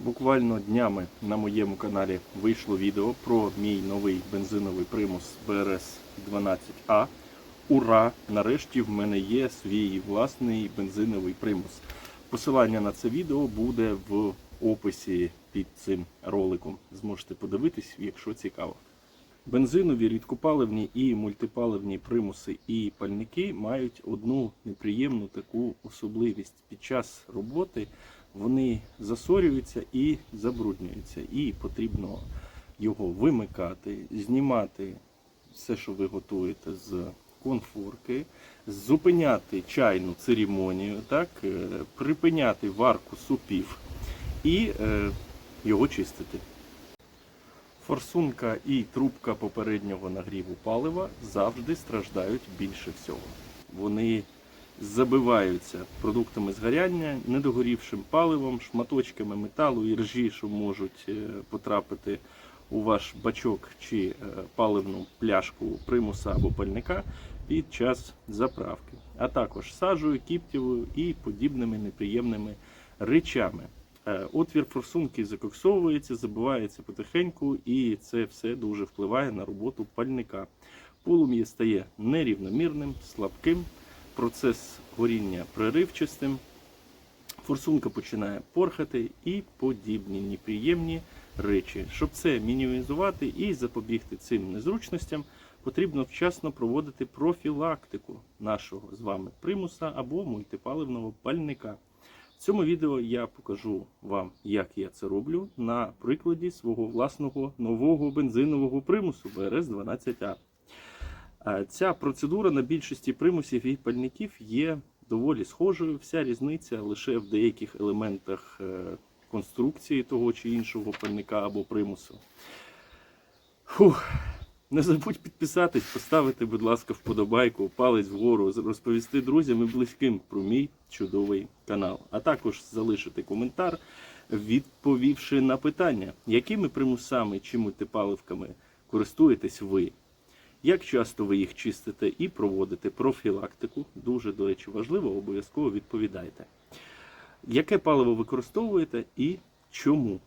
Буквально днями на моєму каналі вийшло відео про мій новий бензиновий примус BRS 12A. Ура! Нарешті в мене є свій власний бензиновий примус. Посилання на це відео буде в описі під цим роликом. Зможете подивитись, якщо цікаво. Бензинові, рідкопаливні і мультипаливні примуси і пальники мають одну неприємну таку особливість. Під час роботи вони засорюються і забруднюються. І потрібно його вимикати, знімати все, що ви готуєте з конфорки, зупиняти чайну церемонію, так, е, припиняти варку супів і е, його чистити. Форсунка і трубка попереднього нагріву палива завжди страждають більше всього. Вони забиваються продуктами згоряння, недогорівшим паливом, шматочками металу і ржі, що можуть е, потрапити у ваш бачок чи е, паливну пляшку примуса або пальника під час заправки, а також сажею, кіптєвою і подібними неприємними речами. Е, Отвір форсунки закоксовується, забивається потихеньку, і це все дуже впливає на роботу пальника. Полум'я стає нерівномірним, слабким, процес горіння преривчастим, форсунка починає порхати і подібні неприємні речі. Щоб це мінімізувати і запобігти цим незручностям, потрібно вчасно проводити профілактику нашого з вами примуса або мультипаливного пальника. В цьому відео я покажу вам, як я це роблю на прикладі свого власного нового бензинового примусу BRS-12A. Е, Ця процедура на більшості примусів і пальників є доволі схожою. Вся різниця лише в деяких елементах е, конструкції того чи іншого пальника або примусу. Фух. Не забудь підписатись, поставити, будь ласка, вподобайку, палець вгору, розповісти друзям і близьким про мій чудовий канал. А також залишити коментар, відповівши на питання, якими примусами чи мультипаливками користуєтесь ви. Як часто ви їх чистите і проводите профілактику, дуже, до речі, важливо, обов'язково відповідайте. Яке паливо використовуєте і чому?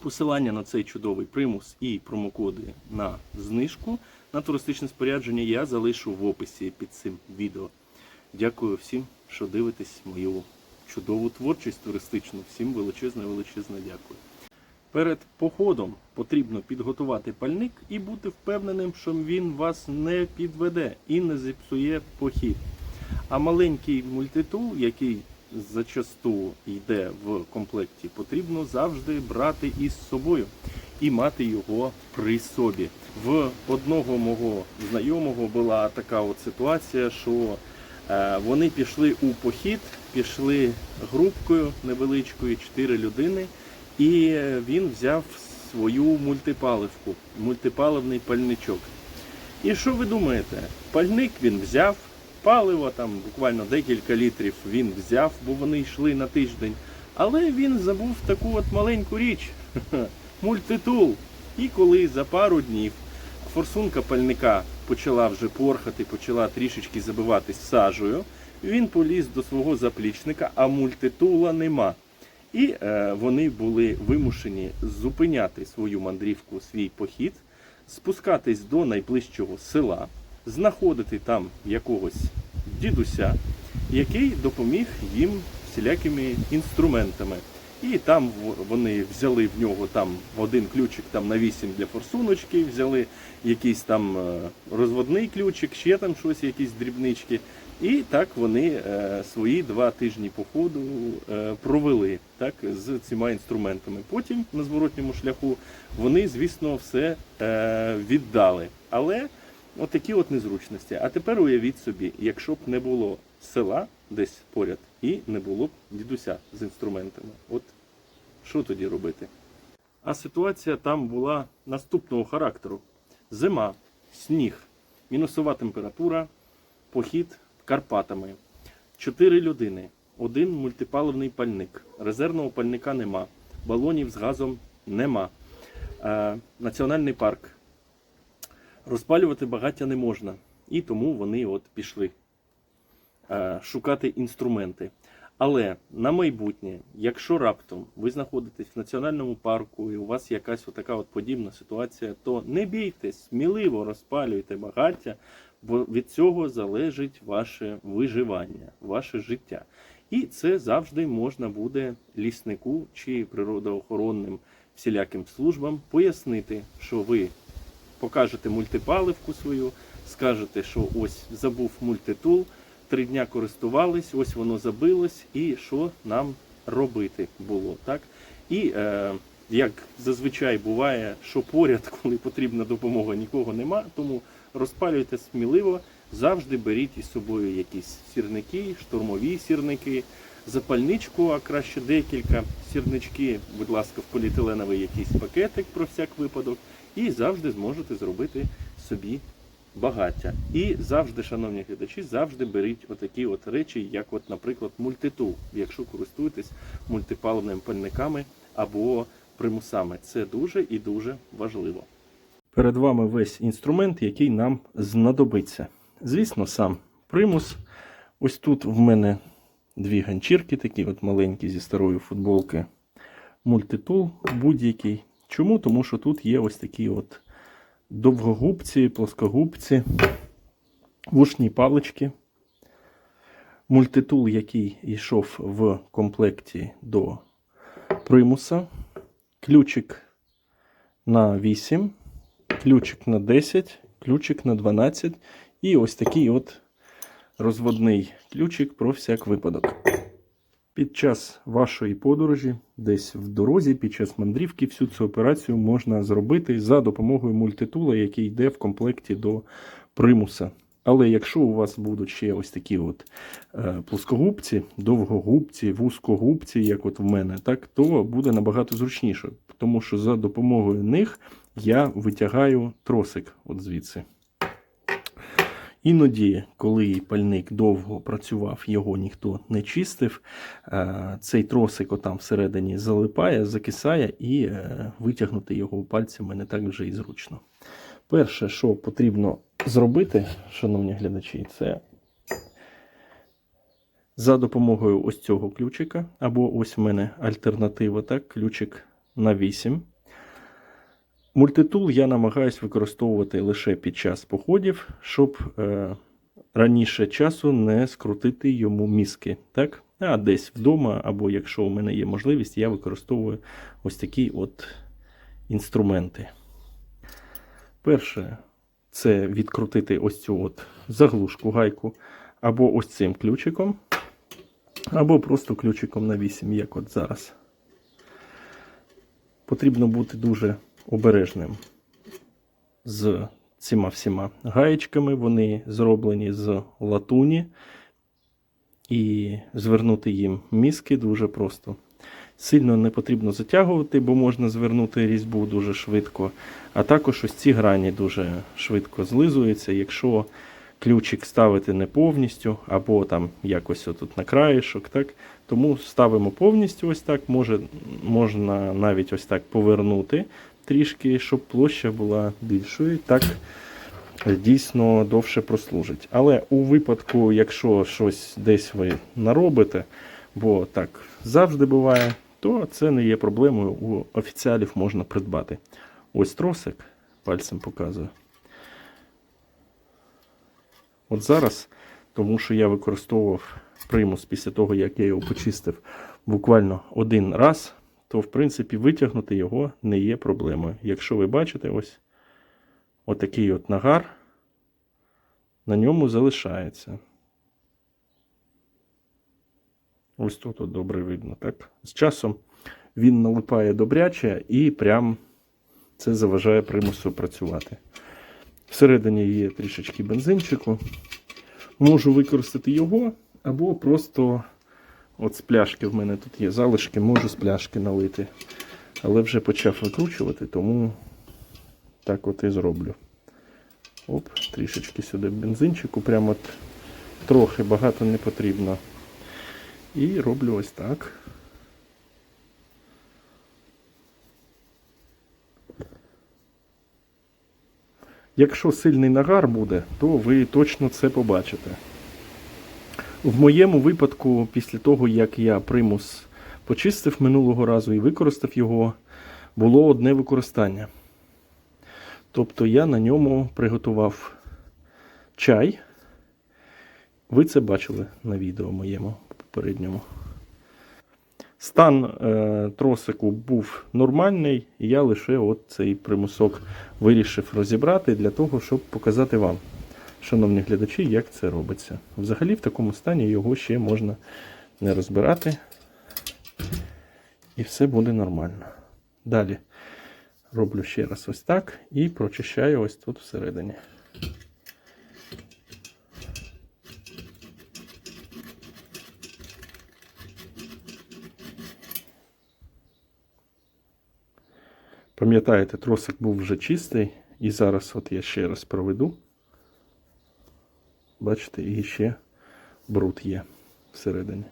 Посилання на цей чудовий примус і промокоди на знижку на туристичне спорядження я залишу в описі під цим відео. Дякую всім, що дивитесь мою чудову творчість туристичну. Всім величезне, величезне дякую. Перед походом потрібно підготувати пальник і бути впевненим, що він вас не підведе і не зіпсує похід. А маленький мультитул, який зачасту йде в комплекті, потрібно завжди брати із собою і мати його при собі. В одного мого знайомого була така от ситуація, що е, вони пішли у похід, пішли групкою невеличкою, чотири людини, і він взяв свою мультипаливку, мультипаливний пальничок. І що ви думаєте? Пальник він взяв, паливо там буквально декілька літрів він взяв, бо вони йшли на тиждень. Але він забув таку от маленьку річ мультитул. І коли за пару днів форсунка пальника почала вже порхати, почала трішечки забиватись сажею, він поліз до свого заплічника, а мультитула нема. І е, вони були вимушені зупиняти свою мандрівку, свій похід, спускатись до найближчого села, знаходити там якогось дідуся, який допоміг їм всілякими інструментами. І там вони взяли в нього там один ключик там на 8 для форсуночки, взяли якийсь там е, розводний ключик, ще там щось, якісь дрібнички. І так вони е, свої два тижні походу е, провели так, з цими інструментами. Потім на зворотньому шляху вони, звісно, все віддали. Але от такі от незручності. А тепер уявіть собі, якщо б не було села десь поряд і не було б дідуся з інструментами. От що тоді робити? А ситуація там була наступного характеру: зима, сніг, мінусова температура, похід Карпатами. Чотири людини, один мультипаливний пальник. Резервного пальника нема, балонів з газом нема. Е, національний парк. Розпалювати багаття не можна. І тому вони от пішли шукати інструменти. Але на майбутнє, якщо раптом ви знаходитесь в національному парку і у вас якась отака от подібна ситуація, то не бійтесь, сміливо розпалюйте багаття, бо від цього залежить ваше виживання, ваше життя. І це завжди можна буде ліснику чи природоохоронним всіляким службам пояснити, що ви покажете мультипаливку свою, скажете, що ось забув мультитул, три дня користувались, ось воно забилось, і що нам робити було. Так? І е, як зазвичай буває, що поряд, коли потрібна допомога, нікого нема, тому розпалюйте сміливо, завжди беріть із собою якісь сірники, штурмові сірники, запальничку, а краще декілька сірнички, будь ласка, в поліетиленовий якийсь пакетик про всяк випадок, і завжди зможете зробити собі багаття. І завжди, шановні глядачі, завжди беріть отакі от речі, як, от, наприклад, мультитул, якщо користуєтесь мультипаливними пальниками або примусами. Це дуже і дуже важливо. Перед вами весь інструмент, який нам знадобиться. Звісно, сам примус. Ось тут в мене дві ганчірки, такі от маленькі зі старої футболки. Мультитул будь-який. Чому? Тому що тут є ось такі от довгогубці, плоскогубці, вушні палички. Мультитул, який йшов в комплекті до примуса. Ключик на 8, ключик на 10, ключик на 12 і ось такий от розводний ключик про всяк випадок. Під час вашої подорожі, десь в дорозі, під час мандрівки, всю цю операцію можна зробити за допомогою мультитула, який йде в комплекті до примуса. Але якщо у вас будуть ще ось такі от е, плоскогубці, довгогубці, вузькогубці, як от в мене, так, то буде набагато зручніше, тому що за допомогою них я витягаю тросик от звідси. Іноді, коли пальник довго працював, його ніхто не чистив, е, цей тросик отам всередині залипає, закисає, і е, витягнути його пальцями не так вже і зручно. Перше, що потрібно зробити, шановні глядачі, це за допомогою ось цього ключика, або ось в мене альтернатива, так, ключик на 8. Мультитул я намагаюсь використовувати лише під час походів, щоб е, раніше часу не скрутити йому мізки. Так? А десь вдома, або якщо у мене є можливість, я використовую ось такі от інструменти. Перше, це відкрутити ось цю от заглушку гайку, або ось цим ключиком, або просто ключиком на 8, як от зараз. Потрібно бути дуже обережним з цими всіма гаєчками. Вони зроблені з латуні. І звернути їм мізки дуже просто. Сильно не потрібно затягувати, бо можна звернути різьбу дуже швидко. А також ось ці грані дуже швидко злизуються. Якщо ключик ставити не повністю, або там якось отут на краєшок, так, тому ставимо повністю ось так. Може, можна навіть ось так повернути трішки, щоб площа була більшою. Так дійсно довше прослужить. Але у випадку, якщо щось десь ви наробите, бо так завжди буває, то це не є проблемою. У офіціалів можна придбати. Ось тросик, пальцем показую. От зараз, тому що я використовував примус після того, як я його почистив буквально один раз, то в принципі витягнути його не є проблемою. Якщо ви бачите, ось отакий от нагар на ньому залишається. Ось тут от добре видно, так? З часом він налипає добряче і прям це заважає примусу працювати. Всередині є трішечки бензинчику. Можу використати його, або просто от з пляшки в мене тут є залишки, можу з пляшки налити. Але вже почав викручувати, тому так от і зроблю. Оп, трішечки сюди бензинчику, прямо от трохи багато не потрібно. І роблю ось так. Якщо сильний нагар буде, то ви точно це побачите. В моєму випадку, після того, як я примус почистив минулого разу і використав його, було одне використання. Тобто я на ньому приготував чай. Ви це бачили на відео моєму попередньому. Стан е, тросику був нормальний, і я лише от цей примусок вирішив розібрати для того, щоб показати вам, шановні глядачі, як це робиться. Взагалі, в такому стані його ще можна не розбирати, і все буде нормально. Далі роблю ще раз ось так і прочищаю ось тут всередині. Пам'ятаєте, тросик був вже чистий, і зараз от я ще раз проведу. Бачите, і ще бруд є всередині.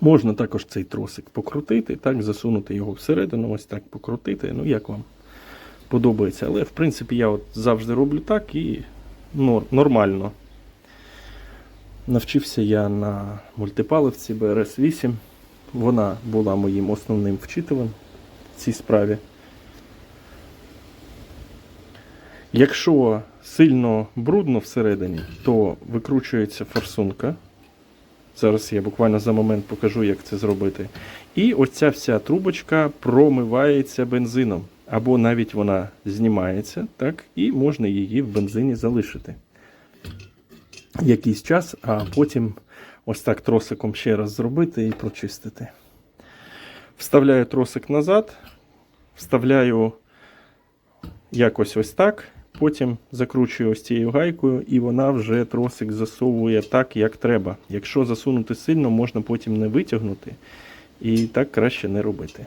Можна також цей тросик покрутити, так, засунути його всередину, ось так покрутити. Ну, як вам подобається. Але, в принципі, я от завжди роблю так і нор- нормально. Навчився я на мультипаливці BRS-8. Вона була моїм основним вчителем в цій справі. Якщо сильно брудно всередині, то викручується форсунка. Зараз я буквально за момент покажу, як це зробити. І оця вся трубочка промивається бензином. Або навіть вона знімається, так, і можна її в бензині залишити якийсь час, а потім ось так тросиком ще раз зробити і прочистити. Вставляю тросик назад, вставляю якось ось так. Потім закручую ось цією гайкою, і вона вже тросик засовує так, як треба. Якщо засунути сильно, можна потім не витягнути. І так краще не робити.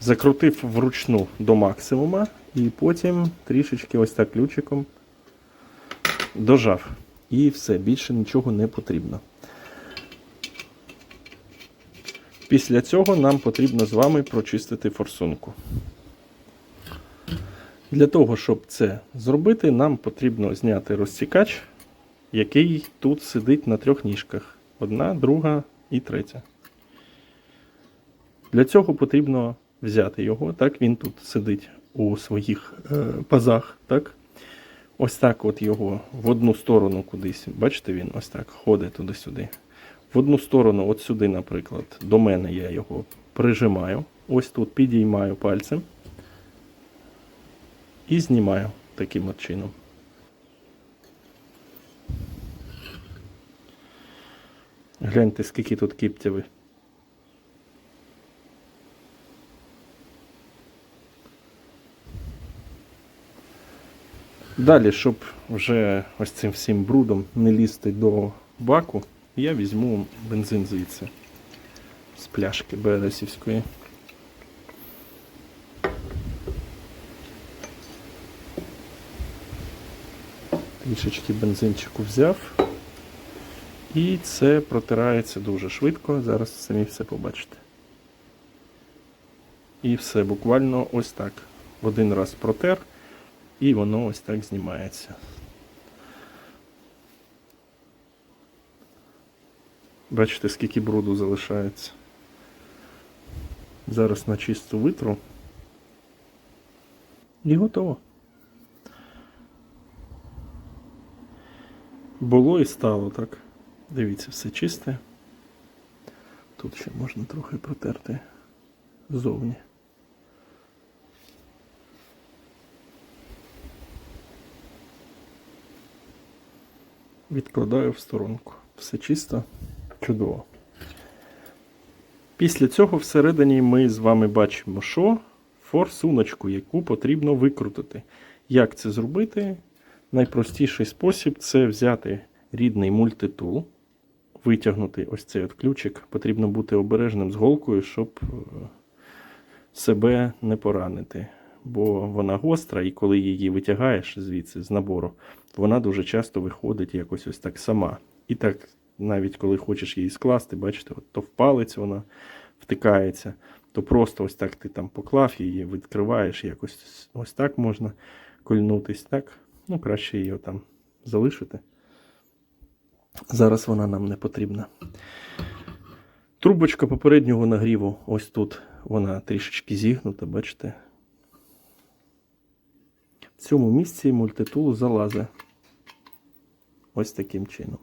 Закрутив вручну до максимума, і потім трішечки ось так ключиком дожав. І все, більше нічого не потрібно. Після цього нам потрібно з вами прочистити форсунку. Для того, щоб це зробити, нам потрібно зняти розсікач, який тут сидить на трьох ніжках. Одна, друга і третя. Для цього потрібно взяти його. Так, він тут сидить у своїх е, пазах. Так? Ось так от його в одну сторону кудись. Бачите, він ось так ходить туди-сюди. В одну сторону, от сюди, наприклад, до мене я його прижимаю. Ось тут підіймаю пальцем і знімаю таким от чином. Гляньте, скільки тут кіптяви. Далі, щоб вже ось цим всім брудом не лізти до баку, я візьму бензин звідси з пляшки БРСівської. Трішечки бензинчику взяв. І це протирається дуже швидко. Зараз самі все побачите. І все, буквально ось так. Один раз протер, і воно ось так знімається. Бачите, скільки бруду залишається. Зараз на чисту витру. І готово. Було і стало так. Дивіться, все чисте. Тут ще можна трохи протерти ззовні. Відкладаю в сторонку. Все чисто, чудово. Після цього всередині ми з вами бачимо, що форсуночку, яку потрібно викрутити. Як це зробити? Найпростіший спосіб це взяти рідний мультитул, витягнути ось цей от ключик. Потрібно бути обережним з голкою, щоб е, себе не поранити. Бо вона гостра, і коли її витягаєш звідси з набору, вона дуже часто виходить якось ось так сама. І так, навіть коли хочеш її скласти, бачите, от то в палець вона втикається, то просто ось так ти там поклав її, відкриваєш, якось ось так можна кольнутись, так? Ну, краще її там залишити. Зараз вона нам не потрібна. Трубочка попереднього нагріву, ось тут вона трішечки зігнута, бачите? В цьому місці мультитул залазить. Ось таким чином.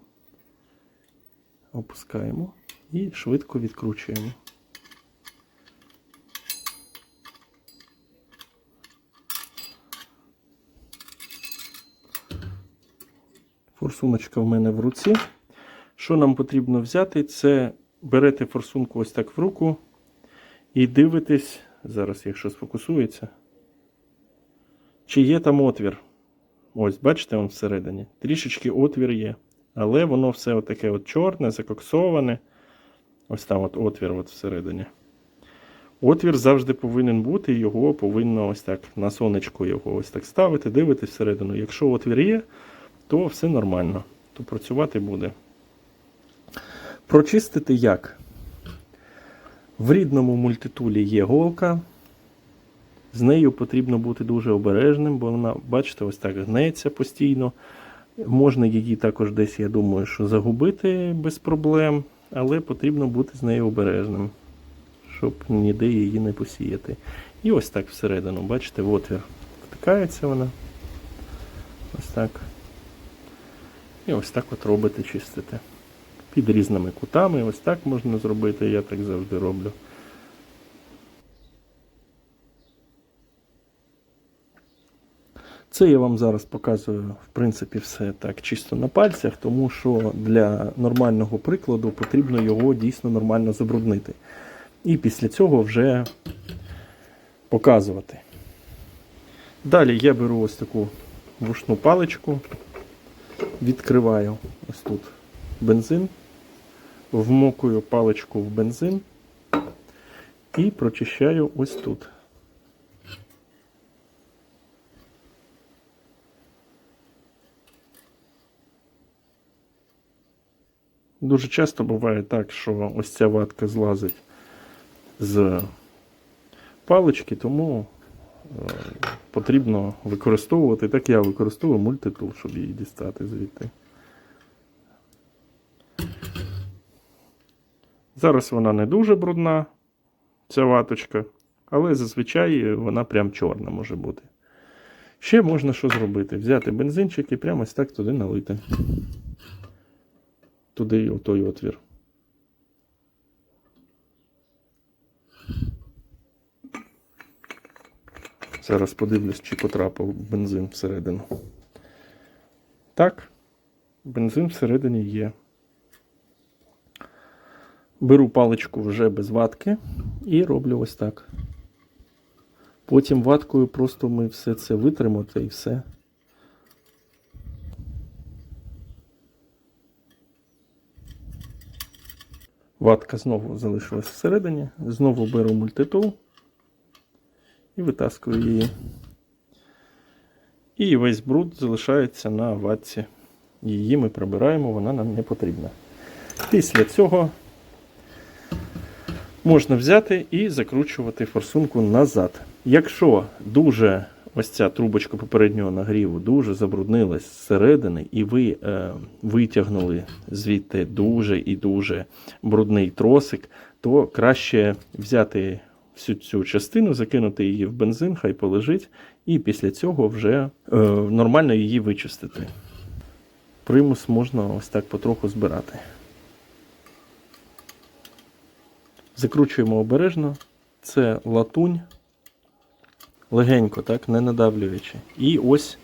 Опускаємо і швидко відкручуємо. Форсуночка в мене в руці. Що нам потрібно взяти? Це берете форсунку ось так в руку і дивитесь, зараз, якщо сфокусується, чи є там отвір. Ось, бачите, він всередині. Трішечки отвір є. Але воно все отаке от чорне, закоксоване. Ось там от отвір от всередині. Отвір завжди повинен бути, його повинно ось так на сонечко його ось так ставити, дивитись всередину. Якщо отвір є, то все нормально, то працювати буде. Прочистити як? В рідному мультитулі є голка. З нею потрібно бути дуже обережним, бо вона, бачите, ось так гнеться постійно. Можна її також десь, я думаю, що загубити без проблем, але потрібно бути з нею обережним, щоб ніде її не посіяти. І ось так всередину, бачите, в отвір втикається вона. Ось так. І ось так от робите, чистите. Під різними кутами, ось так можна зробити, я так завжди роблю. Це я вам зараз показую, в принципі, все так чисто на пальцях, тому що для нормального прикладу потрібно його дійсно нормально забруднити. І після цього вже показувати. Далі я беру ось таку вушну паличку, відкриваю ось тут бензин, вмокую паличку в бензин і прочищаю ось тут. Дуже часто буває так, що ось ця ватка злазить з палички, тому е, потрібно використовувати, так я використовую мультитул, щоб її дістати звідти. Зараз вона не дуже брудна, ця ваточка, але зазвичай вона прям чорна може бути. Ще можна що зробити? Взяти бензинчик і прямо ось так туди налити. Туди той отвір. Зараз подивлюсь, чи потрапив бензин всередину. Так, бензин всередині є. Беру паличку вже без ватки і роблю ось так. Потім ваткою просто ми все це витримо та і все. Ватка знову залишилась всередині. Знову беру мультитул і витаскую її. І весь бруд залишається на ватці. Її ми прибираємо, вона нам не потрібна. Після цього можна взяти і закручувати форсунку назад. Якщо дуже ось ця трубочка попереднього нагріву дуже забруднилась зсередини, і ви е, витягнули звідти дуже і дуже брудний тросик, то краще взяти всю цю частину, закинути її в бензин, хай полежить, і після цього вже е, нормально її вичистити. Примус можна ось так потроху збирати. Закручуємо обережно. Це латунь. Легенько, так, не надавлюючи. І ось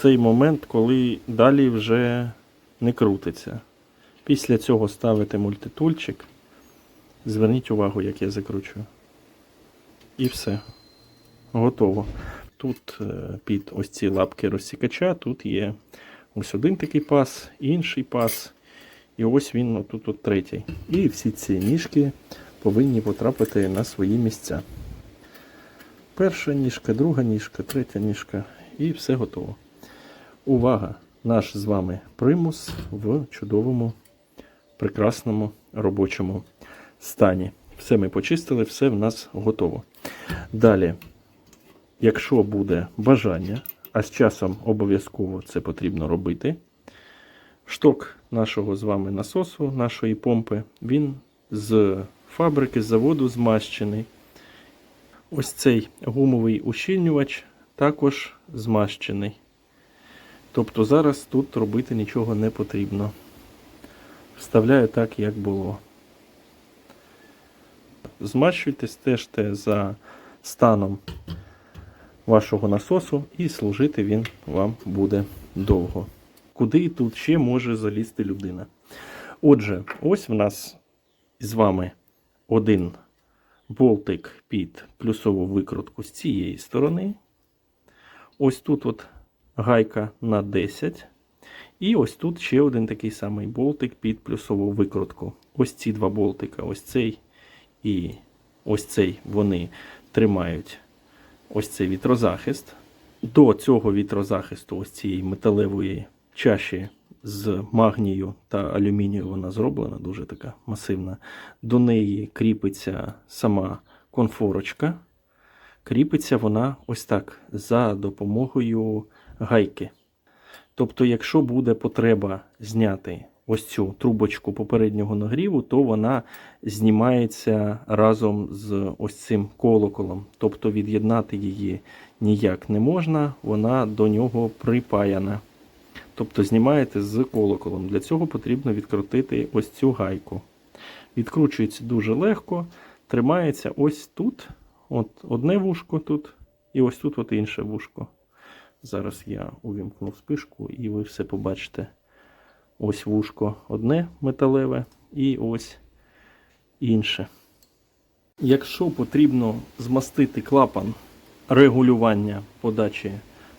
цей момент, коли далі вже не крутиться. Після цього ставите мультитульчик. Зверніть увагу, як я закручую. І все. Готово. Тут е, під ось ці лапки розсікача, тут є ось один такий пас, інший пас. І ось він тут от третій. І всі ці ніжки повинні потрапити на свої місця. Перша ніжка, друга ніжка, третя ніжка і все готово. Увага! Наш з вами примус в чудовому, прекрасному робочому стані. Все ми почистили, все в нас готово. Далі, якщо буде бажання, а з часом обов'язково це потрібно робити. Шток нашого з вами насосу, нашої помпи, він з фабрики, з заводу змащений. Ось цей гумовий ущільнювач також змащений. Тобто зараз тут робити нічого не потрібно. Вставляю так, як було. Змащуйте, стежте за станом вашого насосу і служити він вам буде довго. Куди тут ще може залізти людина? Отже, ось в нас з вами один болтик під плюсову викрутку з цієї сторони. Ось тут от гайка на 10. І ось тут ще один такий самий болтик під плюсову викрутку. Ось ці два болтика, ось цей і ось цей, вони тримають ось цей вітрозахист. До цього вітрозахисту, ось цієї металевої чаші з магнію та алюмінію, вона зроблена, дуже така масивна. До неї кріпиться сама конфорочка. Кріпиться вона ось так за допомогою гайки. Тобто, якщо буде потреба зняти ось цю трубочку попереднього нагріву, то вона знімається разом з ось цим колоколом. Тобто від'єднати її ніяк не можна, вона до нього припаяна. Тобто знімаєте з колоколом. Для цього потрібно відкрутити ось цю гайку. Відкручується дуже легко, тримається ось тут. От одне вушко тут, і ось тут от інше вушко. Зараз я увімкну спишку і ви все побачите. Ось вушко одне металеве і ось інше. Якщо потрібно змастити клапан регулювання подачі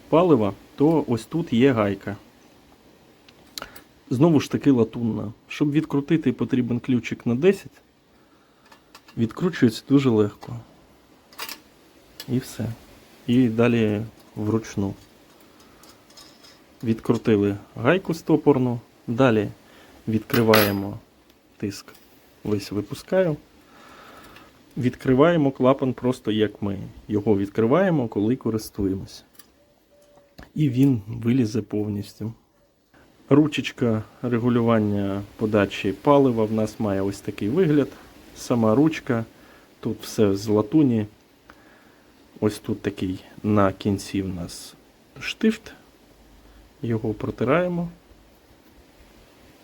палива, то ось тут є гайка. Знову ж таки латунна. Щоб відкрутити, потрібен ключик на 10. Відкручується дуже легко. І все. І далі вручну. Відкрутили гайку стопорну. Далі відкриваємо тиск. Весь випускаю. Відкриваємо клапан просто як ми його відкриваємо, коли користуємося. І він вилізе повністю. Ручечка регулювання подачі палива в нас має ось такий вигляд. Сама ручка. Тут все з латуні. Ось тут такий на кінці в нас штифт. Його протираємо,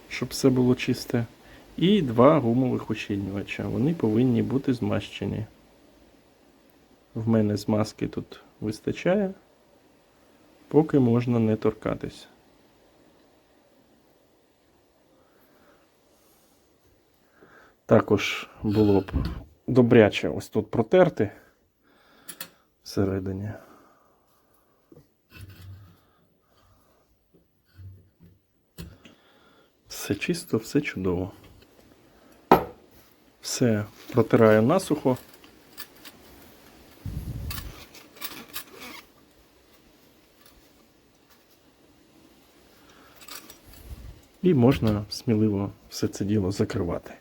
щоб все було чисте. І два гумових ущільнювача. Вони повинні бути змащені. В мене змазки тут вистачає, поки можна не торкатись. Також було б добряче ось тут протерти всередині. Все чисто, все чудово. Все протираю насухо. І можна сміливо все це діло закривати.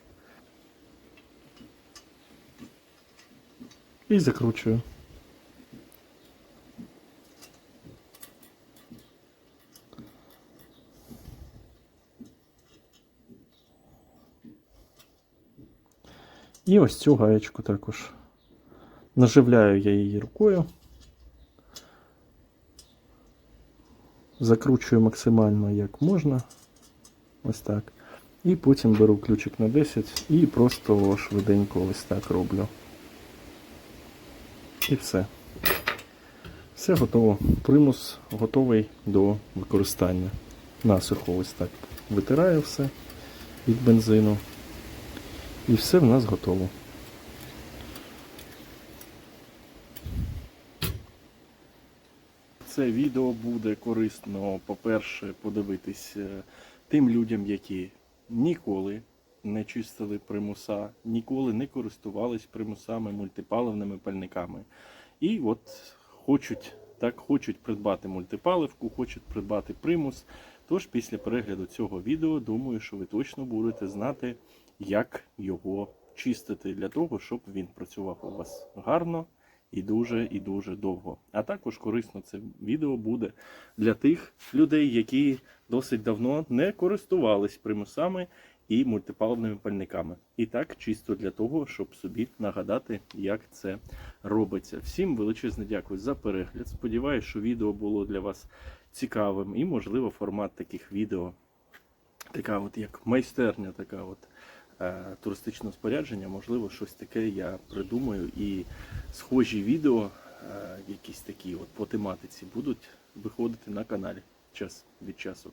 І закручую. І ось цю гаєчку також. Наживляю я її рукою. Закручую максимально як можна. Ось так. І потім беру ключик на 10 і просто швиденько ось так роблю. І все. Все готово. Примус готовий до використання. Насухо ось так витираю все від бензину. І все в нас готово. Це відео буде корисно, по-перше, подивитись е, тим людям, які ніколи не чистили примуса, ніколи не користувались примусами, мультипаливними пальниками. І от хочуть, так, хочуть придбати мультипаливку, хочуть придбати примус. Тож після перегляду цього відео, думаю, що ви точно будете знати, як його чистити для того, щоб він працював у вас гарно і дуже і дуже довго. А також корисно це відео буде для тих людей, які досить давно не користувались примусами і мультипаливними пальниками. І так, чисто для того, щоб собі нагадати, як це робиться. Всім величезне дякую за перегляд. Сподіваюсь, що відео було для вас цікавим і, можливо, формат таких відео, така от як майстерня, така от туристичного спорядження, можливо, щось таке я придумаю. І схожі відео, е, якісь такі от по тематиці, будуть виходити на каналі час від часу.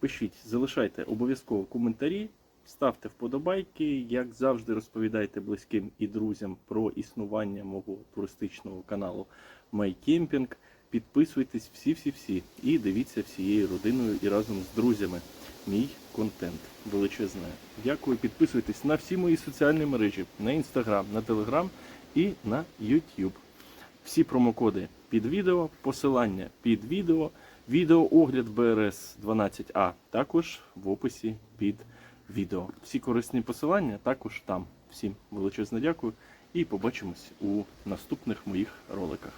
Пишіть, залишайте обов'язково коментарі, ставте вподобайки, як завжди, розповідайте близьким і друзям про існування мого туристичного каналу Майкемпінг. Підписуйтесь всі-всі-всі і дивіться всією родиною і разом з друзями мій контент величезне. Дякую, підписуйтесь на всі мої соціальні мережі, на інстаграм, на телеграм і на YouTube. Всі промокоди під відео, посилання під відео, відеоогляд БРС 12А також в описі під відео. Всі корисні посилання також там. Всім величезне дякую і побачимось у наступних моїх роликах.